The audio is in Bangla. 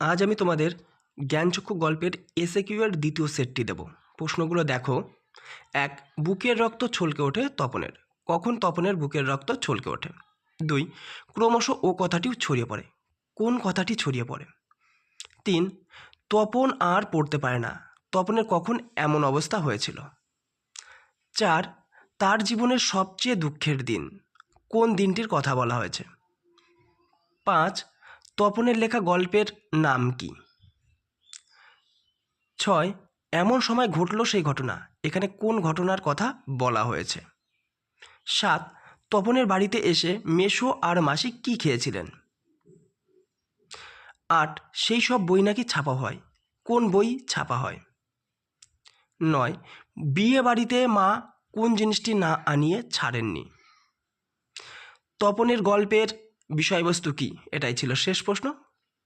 আজ আমি তোমাদের জ্ঞানচক্ষু গল্পের এসে কিউয়ের দ্বিতীয় সেটটি দেব। প্রশ্নগুলো দেখো। এক, বুকের রক্ত ছলকে ওঠে তপনের। কখন তপনের বুকের রক্ত ছলকে ওঠে? দুই, ক্রমশ ও কথাটিও ছড়িয়ে পড়ে। কোন কথাটি ছড়িয়ে পড়ে? তিন, তপন আর পড়তে পারে না। তপনের কখন এমন অবস্থা হয়েছিল? চার, তার জীবনের সবচেয়ে দুঃখের দিন। কোন দিনটির কথা বলা হয়েছে? পাঁচ তপনের লেখা গল্পের নাম কি? ছয়, এমন সময় ঘটল সেই ঘটনা। এখানে কোন ঘটনার কথা বলা হয়েছে? সাত, তপনের বাড়িতে এসে মেশো আর মাসি কি খেয়েছিলেন? আট, সেই সব বই নাকি ছাপা হয়? কোন বই ছাপা হয়? নয়, বিয়ে বাড়িতে মা কোন জিনিসটি না আনিয়ে ছাড়েননি? তপনের গল্পের বিষয়বস্তু কি? এটাই ছিল শেষ প্রশ্ন।